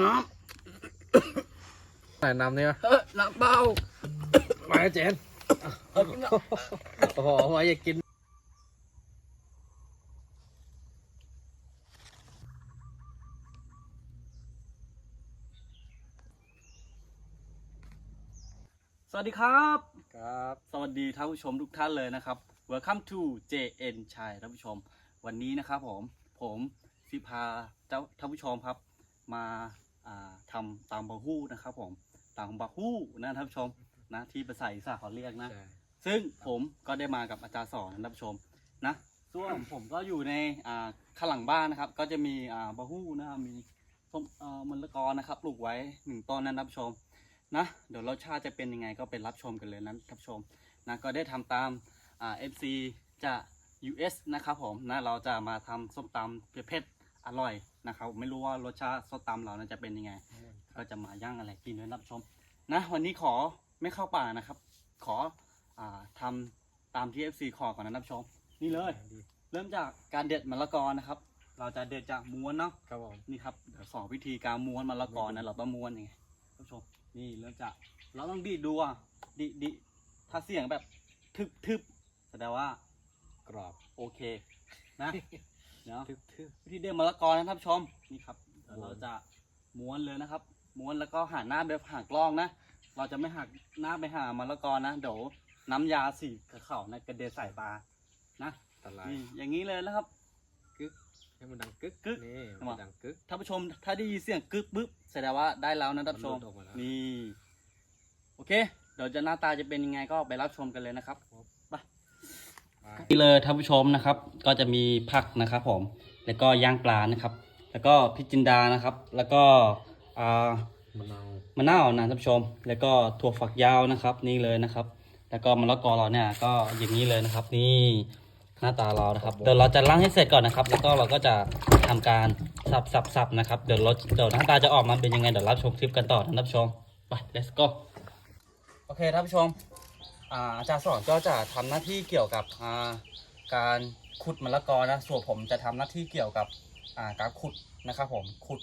น้ไหนน้ำนี่วะำเออน้ำเปล่ามาเจนเออน้ำโอ้โหมาอยากกินสวัสดีครับ ครับ สวัสดีท่านผู้ชมทุกท่านเลยนะครับ Welcome to JN ชัยท่านผู้ชม วันนี้นะครับผม ผมสิพาเจ้าท่านผู้ชมครับ มา อ่าทำตามบาฮู้นะครับผมตามบาฮู้นะท่านผู้ชมนะที่ภาษาอีสานเขาเรียกนะใช่ซึ่งผมก็ได้มากับอาจารย์สอนนะท่านผู้ชมนะส่วนผมก็อยู่ในอ่าข้างหลังบ้านนะครับ ก็จะมีอ่าบาฮู้นะครับมีส้มอ่ามะละกอนะครับปลูกไว้หนึ่งต้นนะท่านผู้ชมนะเดี๋ยวรสชาติจะเป็นยังไงก็ไปรับชมกันเลยนะท่านผู้ชมนะก็ได้ทำตามอ่า FC จาก US นะครับผมนะเราจะมาทำส้มตำเผ็ดๆอร่อย นะครับไม่รู้ว่ารสชาติส้มตำเรานะจะเป็นยังไง ก็จะมาย่างอะไรกินด้วยนะท่านผู้ชม นะ วันนี้ขอไม่เข้าป่านะครับ ขออ่าทำตามที่ FC ขอก่อนนะท่านผู้ชม นี่เลย เริ่มจากการเด็ดมะละกอนะครับ เราจะเด็ดจากม้วนเนาะ ครับผมนี่ครับเดี๋ยวสอนวิธีการม้วนมะละกอนะเราต้องม้วนยังไงท่านผู้ชมนี่เริ่มจากเราต้องดีดดูอะดีดีถ้าเสียงแบบทึบทึบแสดงว่า กรอบโอเค นะ เนาะทึบทึบวิธีเด็ดมะละกอนะท่านผู้ชมนี่ครับเดี๋ยวเราจะม้วนเลยนะครับ ม้วนแล้วก็หันหน้าไปหากล้องนะ เราจะไม่หักหน้าไปหามะละกอนะเดี๋ยวน้ำยาสีขาวๆนะกระเด็นใส่ปลานะตะไลายนี่อย่างนี้เลยนะครับ กึกให้มันดังกึกกึก นี่ทำไมมันดังกึกท่านผู้ชมถ้าได้ยินเสียงกึกปึ๊บแสดงว่าได้แล้วนะท่านผู้ชมมันหลุดออกมาแล้วนี่โอเค เดี๋ยวจะหน้าตาจะเป็นยังไงก็ไปรับชมกันเลยนะครับไปไป นี่เลยท่านผู้ชมนะครับ ก็จะมีผักนะครับผมแล้วก็ย่างปลานะครับ แล้วก็พริกจินดานะครับ แล้วก็อ่ามะนาวมะนาวนะท่านผู้ชม แล้วก็ถั่วฝักยาวนะครับ นี่เลยนะครับ แล้วก็มะละกอเราเนี่ยก็อย่างนี้เลยนะครับ นี่หน้าตาเรานะครับ เดี๋ยวเราจะล้างให้เสร็จก่อนนะครับ แล้วก็เราก็จะทำการสับสับสับนะครับ เดี๋ยวรสเดี๋ยวหน้าตาจะออกมาเป็นยังไงเดี๋ยวรับชมคลิปกันต่อนะท่านผู้ชมไป let's go โอเคท่านผู้ชม อาอาจารย์สอนก็จะทำหน้าที่เกี่ยวกับอ่าการขุดมะละกอนะส่วนผมจะทำหน้าที่เกี่ยวกับอ่าการขุดนะครับผมขุด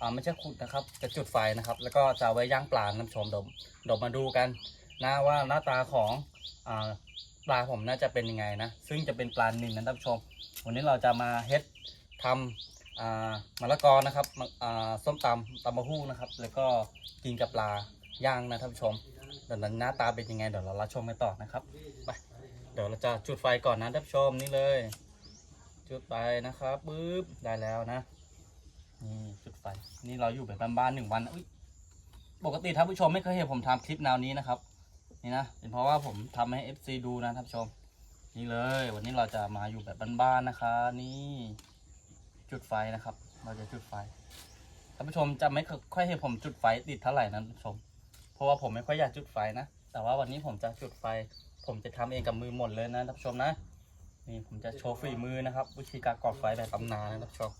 อ่าไม่ใช่ขุดนะครับ จะจุดไฟนะครับ แล้วก็จะเอาไว้ย่างปลานะท่านผู้ชมเดี๋ยวเดี๋ยวมาดูกันนะว่าหน้าตาของอ่าปลาผมน่าจะเป็นยังไงนะซึ่งจะเป็นปลานิลนะท่านผู้ชม วันนี้เราจะมาเฮ็ดทำอ่ามะละกอนะครับมะอ่าส้มตำตำมะฮู้นะครับ แล้วก็กินกับปลาย่างนะท่านผู้ชม เดี๋ยวนั้นหน้าตาเป็นยังไงเดี๋ยวเรารับชมกันต่อนะครับไปเดี๋ยวเราจะจุดไฟก่อนนะท่านผู้ชมนี่เลย จุดไฟนะครับปึ๊บได้แล้วนะนี่จุดไฟนี่เราอยู่แบบบ้านๆหนึ่งวันอุ๊ยปกติท่านผู้ชมไม่เคยเห็นผมทำคลิปแนวนี้นะครับ นี่นะเป็นเพราะว่าผมทำให้ FC ดูนะท่านผู้ชม นี่เลย วันนี้เราจะมาอยู่แบบบ้านๆนะคะ นี่จุดไฟนะครับ เราจะจุดไฟท่านผู้ชมจะไม่ค่อยเห็นผมจุดไฟติดเท่าไหร่นะท่านผู้ชม เพราะว่าผมไม่ค่อยอยากจุดไฟนะ แต่ว่าวันนี้ผมจะจุดไฟ ผมจะทำเองกับมือหมดเลยนะท่านผู้ชมนะ นี่ผมจะโชว์ฝีมือนะครับ วิธีการก่อไฟแบบตำนานนะท่านผู้ชม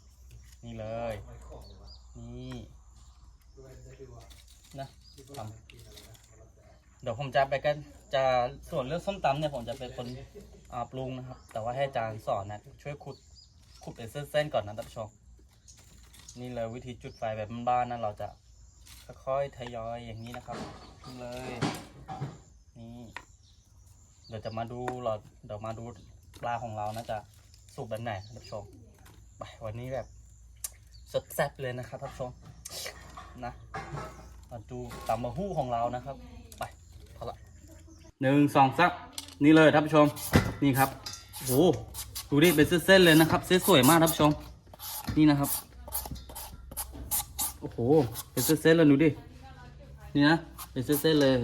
นี่เลย นี่นะทำเดี๋ยวผมจะไปกันจะส่วนเรื่องส้มตำเนี่ยผมจะเป็นคนอาปรุงนะครับ แต่ว่าให้อาจารย์สอนนะช่วยขุดขุดเป็นเส้นๆก่อนนะท่านผู้ชม นี่เลยวิธีจุดไฟแบบบ้านๆนะเราจะ ค่อยๆทยอยอย่างนี้นะครับนี่เลย นี่เดี๋ยวจะมาดูเราเดี๋ยวมาดูปลาของเรานะจะสุกแบบไหนท่านผู้ชมไปวันนี้แบบสดแซ่บเลยนะครับท่านผู้ชมนะมาดูตำมะฮู้ของเรานะครับ ไปพอละหนึ่งสองสักนี่เลยท่านผู้ชมนี่ครับโอ้โหดูดิเป็นเส้นๆเลยนะครับเส้นสวยมากท่านผู้ชมนี่นะครับ อ้โหเป็นเส้นๆเลยดูดิ นี่นะเป็นเส้นๆเลย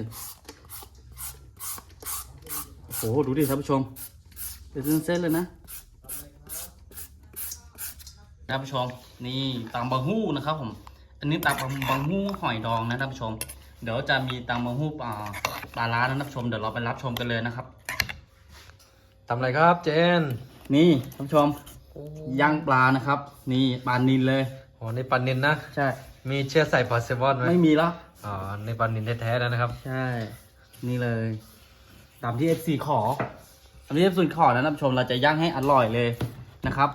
โอ้โห ดูดิท่านผู้ชม เป็นเส้นๆเลยนะท่านผู้ชม นี่ตำบังฮู้นะครับผม อันนี้ตำบังฮู้หอยดองนะท่านผู้ชม เดี๋ยวจะมีตำบังฮู้ปลาปลาล้านะท่านผู้ชม เดี๋ยวเราไปรับชมกันเลยนะครับทำอะไรครับเจน นี่ท่านผู้ชมย่างปลานะครับ นี่ปลานิลเลยโอ้ในปลานินนะ ใช่ มีเชื้อใส่พาเซบอนไหมไม่มีแล้วอ๋อในปลานินแท้ๆแล้วนะครับ ใช่ นี่เลย ตามที่ FC ขอตามที่ FC ขอนะท่านผู้ชมเราจะย่างให้อร่อยเลยนะครับ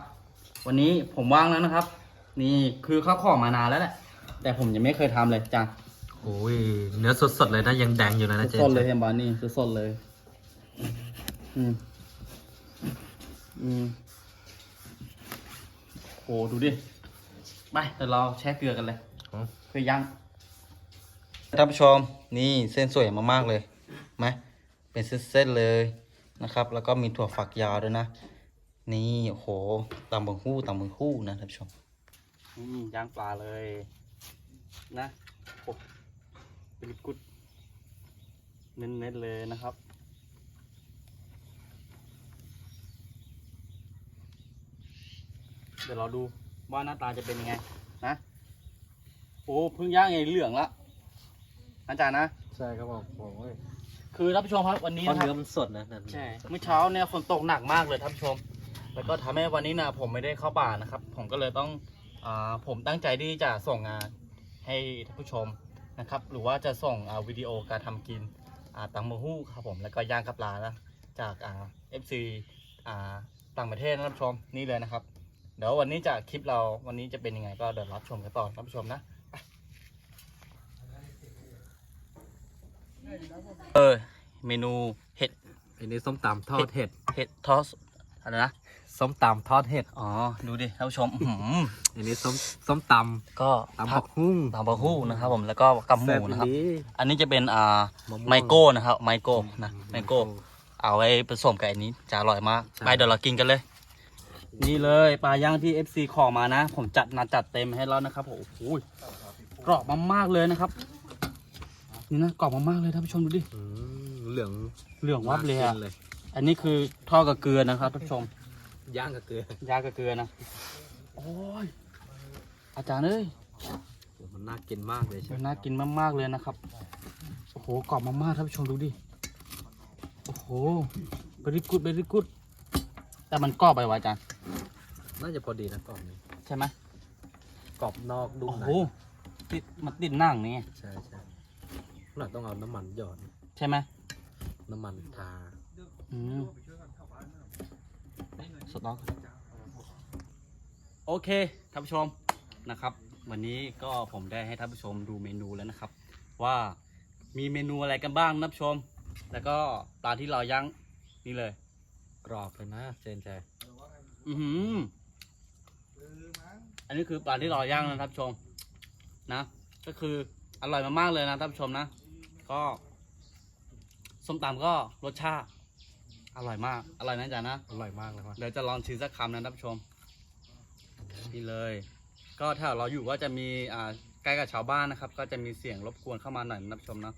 วันนี้ผมว่างแล้วนะครับ นี่คือข้าวขอมานานแล้วแหละ แต่ผมยังไม่เคยทำเลยจ้ะโอ้ยเนื้อสดๆเลยนะยังแดงอยู่เลยนะเจนสดๆเลยเห็นบอนี่สดๆเลย อืมอืมโหดูดิ ไปเดี๋ยวเราแช่เกลือกันเลย อ๋อเพื่อย่างท่านผู้ชมนี่เส้นสวยมากๆเลยไหมเป็นเส้นๆเลยนะครับ แล้วก็มีถั่วฝักยาวด้วยนะ นี่โอ้โหตำบังหู้ตำบังหู้นะท่านผู้ชมนี่ย่างปลาเลยนะโอ้เป็นกุดเน้นๆเลยนะครับเดี๋ยวเราดูว่าหน้าตาจะเป็นยังไงนะ โอ้เพิ่งย่างไงเหลืองละอาจารย์นะ ใช่ครับผมโอ้ยคือท่านผู้ชมครับวันนี้เพราะนะครัเนื้อบ มันสดนะนั่นใช่ เมื่อเช้าเนี่ยฝนตกหนักมากเลยท่านผู้ชม แล้วก็ทำให้วันนี้นะผมไม่ได้เข้าป่านะครับ ผมก็เลยต้องอาผมตั้งใจที่จะส่งงานให้ท่านผู้ชมนะครับ หรือว่าจะส่งอ่าวิดีโอการทำกินอ่าตังมะฮู้ครับผม แล้วก็ย่างกับปลานะจากอ่าเอฟซีอ่าต่างประเทศนะท่านผู้ชมนี่เลยนะครับ เดี๋ยววันนี้จะคลิปเราวันนี้จะเป็นยังไงก็เดี๋ยวรับชมกันต่อท่านผู้ชมนะไป เออ เมนูเห็ดอันนี้ส้มตำทอดเห็ด เห็ดทอสอะไรนะ ส้มตำทอดเห็ด อ๋อ ดูดิท่านผู้ชมอื้อหืออันนี้ส้มส้มตก็ำตำผักหุ้งตำบะฮู้นะครับผมแล้วก็กำหมูนะครับ แซ่ดีอันนี้จะเป็นอ่ามะม่วง ไมโก้นะครับไมโก้นะไมโก้เอาไว้ผสมกับอันนี้จะอร่อยมากใช่ไปเดี๋ยวเรากินกันเลย นี่เลยปลาย่างที่ FC ขอมานะ ผมจัดหนัดจัดเต็มให้แล้วนะครับผมโอ้โหกรอบมากๆเลยนะครับ นี่นะกรอบมากๆเลยท่านผู้ชมดูดิอืมเหลืองเหลืองวับเลยน่าอะกินเลยอันนี้คือทอดกับเกลือนะครับท่านผู้ชมย่างกับเกลือย่างกับเกลือนะโอ้ยอาจารย์เอ้ยโอ้มันน่ากินมากเลยใช่ไหมน่ากินมากๆเลยนะครับโอ้โหกรอบมากๆท่านผู้ชมดูดิโอ้โหเบริกุดเบริกุดแต่มันกรอบไปวะอาจารย์น่าจะพอดีนะกรอบนี้ใช่ไหมกรอบนอกนุ่มโอ้ในโหติดมันติดหนังนี่ใช่ใช่ หน่อยต้องเอาน้ำมันหยอดใช่ไหมน้ำมันทาอืมสดน้องโอเคท่านผู้ชมนะครับ วันนี้ก็ผมได้ให้ท่านผู้ชมดูเมนูแล้วนะครับ ว่ามีเมนูอะไรกันบ้างนะท่านผู้ชม แล้วก็ปลาที่เราย่างนี่เลย กรอบเลยนะเจนใจอือหืออันนี้คือปลาที่เราย่างนะท่านผู้ชมนะ ก็คืออร่อยมากๆเลยนะท่านผู้ชมนะ ก็ส้มตำก็รสชาติ อร่อยมาก อร่อยนะจ๊ะนะ อร่อยมากเลยครับ เดี๋ยวจะลองชิมสักคำนะท่านผู้ชมนี่เลย ก็ถ้าเราอยู่ก็จะมีอ่าใกล้กับชาวบ้านนะครับ ก็จะมีเสียงรบกวนเข้ามาหน่อยนะท่านผู้ชมนะ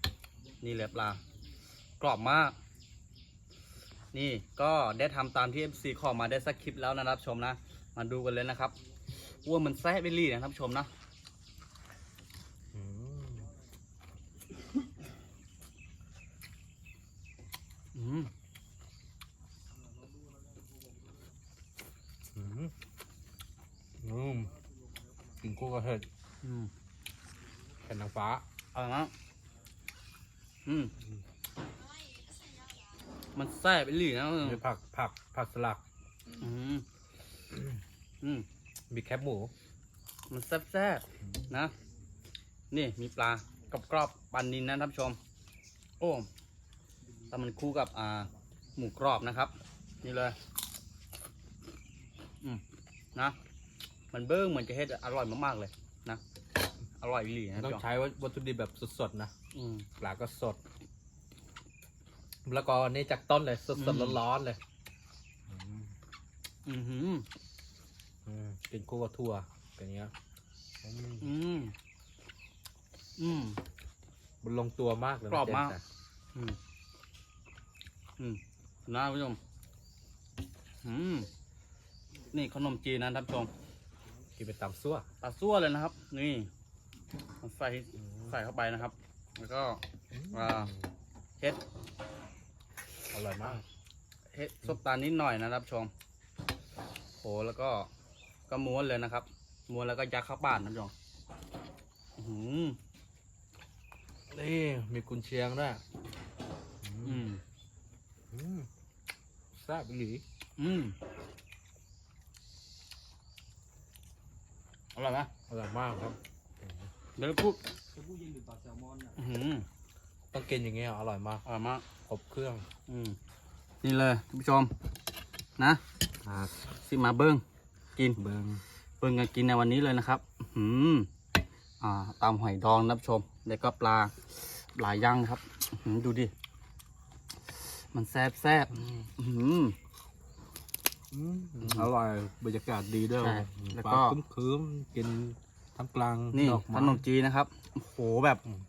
นี่เลยปลากรอบมาก นี่ก็ได้ทำตามที่ FC ขอมาได้สักคลิปแล้วนะท่านผู้ชมนะ มาดูกันเลยนะครับว่ามันแซ่บไปรี่นะท่านผู้ชมนะ อืม อืมอืมอืมกินคู่กับเห็ดอืมเห็ดนางฟ้าอร่อยมากอืมมันแซ่บไปรี่นะมีผักผักผักสลัก อืมอืมมีแคบหมู มันแซ่บๆนะ นี่มีปลากรอบๆปันนินนะท่านผู้ชม โอ้ แต่มันคู่กับอ่าหมูกรอบนะครับ นี่เลยอืมนะมันเบิ้งเหมือนจะเฮ็ดอร่อยมากๆเลยนะอร่อยอีหลีนะต้องท่านผู้ชมใช้วัตถุดิบแบบสดๆนะอืม ปลาก็สดแล้วก็อันนี่จากต้นเลยสอืดม ๆร้อนๆเลยอือหืออืมกินคู่กับถั่วเป็นอย่างเงี้ยอืมอืมอืม มันลงตัวมากเลยนะกรอบมาก เจนอืม อืมนะท่านผู้ชมอืมนี่ขนมจีนนะท่านผู้ชมกินเป็นตำซั่วปลาซั่วเลยนะครับ นี่ใส่ใส่เข้าไปนะครับ แล้วก็อ่าเฮ็ดอร่อยมาก เฮ็ดซุปตาลนิดหน่อยนะครับชมโหแล้วก็ก็ม้วนเลยนะครับ ม้วนแล้วก็ยัดเข้าปากนะผู้ชมอื้อหือ นี่มีกุนเชียงด้วย อืม อืมแซ่บอีหลีอืมอร่อยไหมอร่อยมากครับเดี๋ยวพูดอื้อหือต้องกินอย่างเงี้ยอร่อยมากอร่อยมาก ครบเครื่องอืมนี่เลยท่านผู้ชม นะสิมาเบิ้งกินเบิ้งเบิ้งกันกินในวันนี้เลยนะครับ อืมอ่าตามหอยดองนะท่านผู้ชม แล้วก็ปลาปลาย่างครับ อื้อหือดูดิ มันแซ่บแซ่บอื้อหืออร่อยบรรยากาศดีด้วยใช่แล้วก็ปาคืมๆกินทำกลางนี่ดอกขไม้นมจีนนะครับ โอ้โหแบบอืม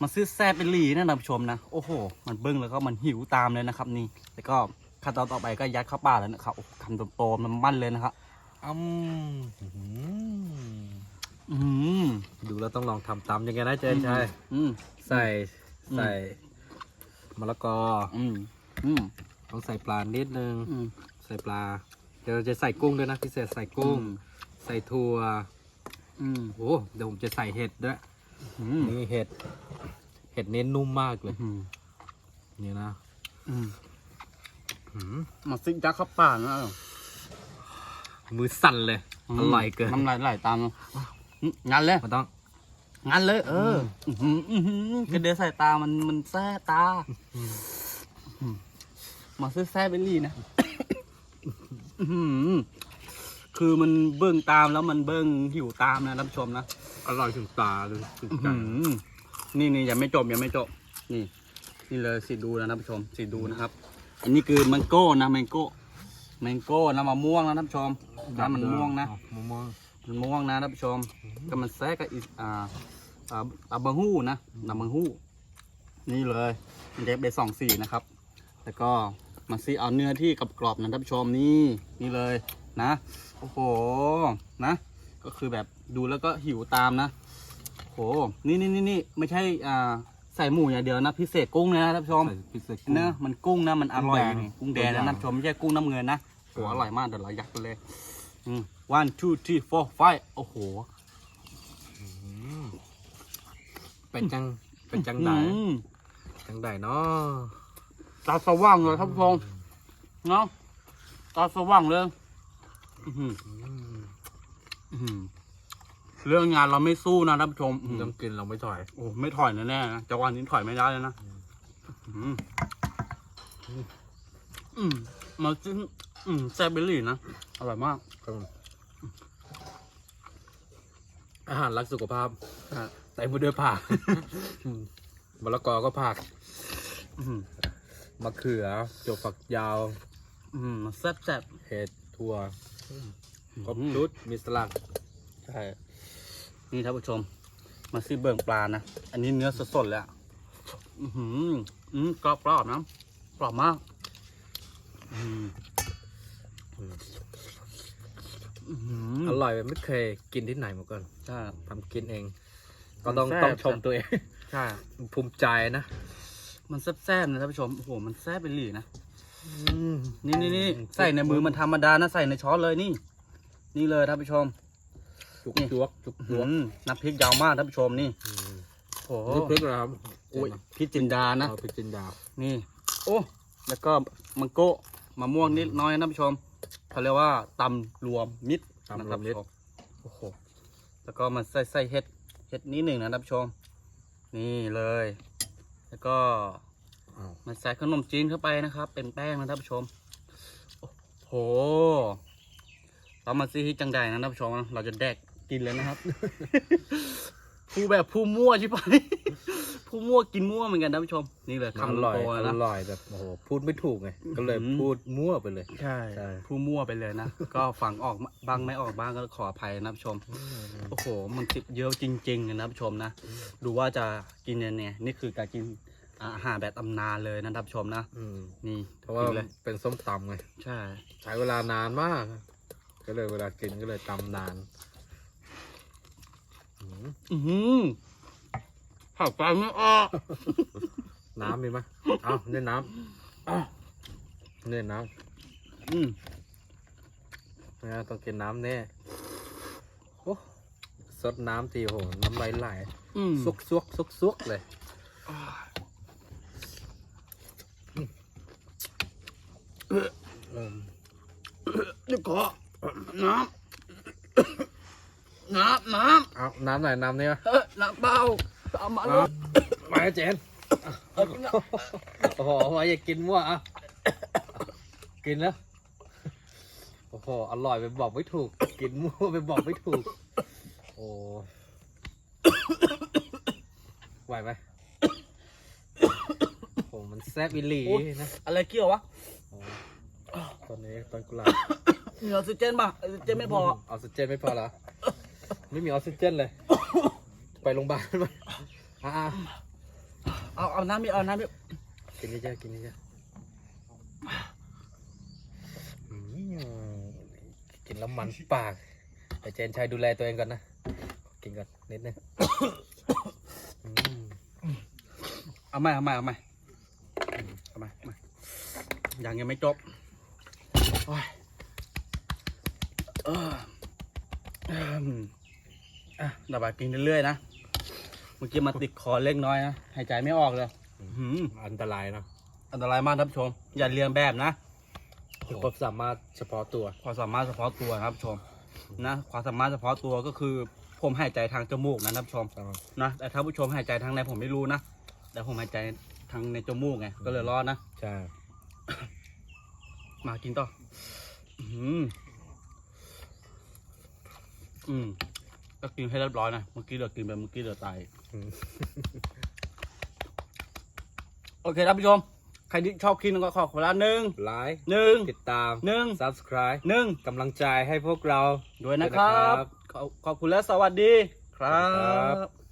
มันซื้อแซ่บเป็นหลีนะท่านผู้ชมนะ โอ้โห มันเบิ้งแล้วก็มันหิวตามเลยนะครับ นี่ แล้วก็ขั้นตอนต่อไปก็ยัดเข้าปากแล้วนะครับโอ้โหคำโตๆมันมั่นเลยนะครับ อืมอื้อหืออืมดูแล้วต้องลองทำตามยังไงนะเจนชัยอืม ใส่อืมใส่ มะละกออืมอืมต้องใส่ปลานิดนึง อืม ใส่ปลา เดี๋ยวเราจะใส่กุ้งด้วยนะพิเศษใส่กุ้ง อืม ใส่ถั่วอืมโอ้เดี๋ยวผมจะใส่เห็ดด้วยอืมนี่เห็ด เห็ดเน้นนุ่มมากเลย อืมนี่นะอืมหืมมาซิกยักเข้าปากนะมือสั่นเลยมอร่อยเกินน้ำลายไหลตามเลยอืมงั้นเลยมันต้อง งั้นเลย เอออือหืออื้อหือกระเด็นใส่ตามันมันแซ่ตาอืมมาซื้อแซ่ไปรีนะอื้อหือคือมันเบิ้งตามแล้วมันเบิ้งหิวตามนะท่านผู้ชมนะอร่อยถึงตาเลยถึงใจอื้อหือนี่นี่ยังไม่จบยังไม่จบ นี่ นี่เลยสิดูนะท่านผู้ชมสิดูนะครับ อันนี้คือมังโก้นะแมงโก้แมงโก้นะมะม่วงนะท่านผู้ชมน้ำมันม่วงนะมะม่วงมันม่วงนะท่านผู้ชมก็มันแทรกกับอีอ่า อ่าอาบังฮู้นะนำบังฮู้ นี่เลยมันเด็บไปสองสีนะครับ แล้วก็มาซีเอาเนื้อที่กรอบๆนะท่านผู้ชมนี่นี่เลยนะ โอ้โหนะ ก็คือแบบดูแล้วก็หิวตามนะโอ้โหนี่นี่นี่นี่ไม่ใช่อ่าใส่หมูอย่างเดียวนะพิเศษกุ้งเลยนะท่านผู้ชมใส่พิเศษกุ้งเนอะมันกุ้งนะมันอร่อยกุ้งแดงนี่กุ้งแดงตัวอย่างนะท่านผู้ชมไม่ใช่กุ้งน้ำเงินนะโหครับอร่อยมากเดี๋ยวเรายัดไปเลยอืม one two three four five โอ้โห เป็นจังเป็นจังไดอืมจังไดเนาะตาสว่างเลยท่านผู้ชมเนาะตาสว่างเลยอื้อหืออื้อหือเรื่องงานเราไม่สู้นะท่านผู้ชมอื้อหือ ต้องกินเราไม่ถอย โอ้ไม่ถอยแน่ๆนะจังหวะนี้ถอยไม่ได้เลยนะอืมอืมมาจิ้มอืมแซ่บเบลลี่นะอร่อยมากอาหารรักสุขภาพอะ ใส่มือด้วยผักมะละกอก็ผักอืมมะเขือจบฝักยาวอืมแซ่บแซ่บเห็ดถั่วครบอืมชุดมีสลัดใช่นี่ท่านผู้ชม มาซีเบิ่งปลานะ อันนี้เนื้อสดๆเลยอะอือหืออืมกรอบกรอบๆนะกรอบมากอืมอื้อหืออร่อยแบบไม่เคยกินที่ไหนมาก่อนใช่ทำกินเอง ก็ต้องมันแซ่บ ต้องชมตัวเอง ใช่ ภูมิใจนะมันแซ่บๆนะท่านผู้ชม โอ้โห มันแซ่บเป็นหลีนะ นี่นี่นี่ใส่ในมือมันธรรมดานะใส่ในช้อนเลยนี่ นี่เลยท่านผู้ชมจุกนี่จวกจุกจวกอืมน้ำพริกยาวมากท่านผู้ชมนี่ โอ้โหนี่พริกนะครับโอ้ยพริกจินดานะ เอาพริกจินดานี่ โอ้ แล้วก็มังโก้มะม่วงนิดน้อยนะท่านผู้ชมเขาเรียกว่าตำรวมมิตรตามนะคลำนิดบโอ้โห แล้วก็มาใส่ใส่เห็ดเห็ ดนิดหนึ่งนะท่านผู้ชม นี่เลย แล้วก็อ้าวมาใส่ขนมจีนเข้าไปนะครับ เป็นแป้งนะท่านผู้ชม โอ้โหเรามาซื้อที่จังใดนะท่านผู้ชม เราจะแดกกินเลยนะครับ ผู้แบบผู้มั่วใช่ไหมผู้มั่วกินมั่วเหมือนกันท่านผู้ชม นี่เลยอคำร่อยโตอๆนะร่อยแบบโอ้โหพูดไม่ถูกไงก็เลยอื้อหือพูดมั่วไปเลย ใช่ใช่ผู้มั่วไปเลยนะ ก็ฟังออกบ้างไม่ออกบ้างก็ขออภัยนะผู้ชม โอ้โห มันติดเยอะจริงๆนะผู้ชมนะ ดูว่าจะกินยังไงนี่คือการกินอาหารแบบตำนานเลยนะท่านผู้ชมนะ อืมนี่เพราะว่ากินเลยเป็นส้มตำไง ใช่ ใช้เวลานานมาก ก็เลยเวลากินก็เลยตำนาน อืมอือหือผักไปไม่ออกน้ำมีไหมเอาเน้นน้ำอ้าวเน้นน้อืมำนะต้องกินน้ำแน่โอ้สดน้ำทีโหน้ำไหลไหลอืมซุกซุกซุกซุกเลยอืมเดี๋ยวขอน้ น้ำน้เอาน้ำไหนอยน้ำนี่มาำเออน้ำเปล่าเอามาลูกมาเจนเอากินนะโอ้โหมาอย่ากินมั่วอะกินแล้วโอ้โหอร่อยไปบอกไม่ถูก กินมั่วไปบอกไม่ถูก โอ้ไหวไหมโอ้มันแซ่บอีหลีนะอะไรเกี่ยววะโอ้ตอนนี้ตอนกุหลาบมีออกซิเจนป่ะออกซิเจนไม่พอออกซิเจนไม่พอเหรอ ไม่มีออกซิเจนเลย ไปโรงพยาบาลไหมอ่าเอาเอาน้ำมีเอาน้ำมีกินเยอะๆกินเยอะๆอืมกินแล้วมันปาก แต่เจนชัยดูแลตัวเองก่อนนะ กินก่อนนิดนึงอืมเอาใหม่เอาใหม่เอาใหม่เอาใหม่เอาใหม่ยังยังไม่จบโอ้ยเออ อืมอะระบายกินเรื่อยๆนะ เมื่อกี้มาติดคอเล็กน้อยนะ หายใจไม่ออกเลยอื้อหืออันตรายเนาะอันตรายมากท่านผู้ชม อย่าเรียนแบบนะ คือความสามารถเฉพาะตัว ความสามารถเฉพาะตัวนะครับผู้ชม นะ ความสามารถเฉพาะตัวก็คือ ผมหายใจทางจมูกนะท่านผู้ชม นะ แต่ถ้าผู้ชมหายใจทางไหนผมไม่รู้นะ แต่ผมหายใจทางในจมูกไง ก็เลยรอดนะ ใช่ มากินต่อ อืมอืม ก็กินให้เรียบร้อยนะ เมื่อกี้เดือกินไปเมื่อกี้เดือตายอืมโอเคท่านผู้ชม ใครที่ชอบกินก็ขอขอละหนึ่งไลค์หนึ่งติดตามหนึ่ง subscribe หนึ่งกำลังใจให้พวกเราด้วยนะครับ ขอบขอบคุณและสวัสดีครัครับบ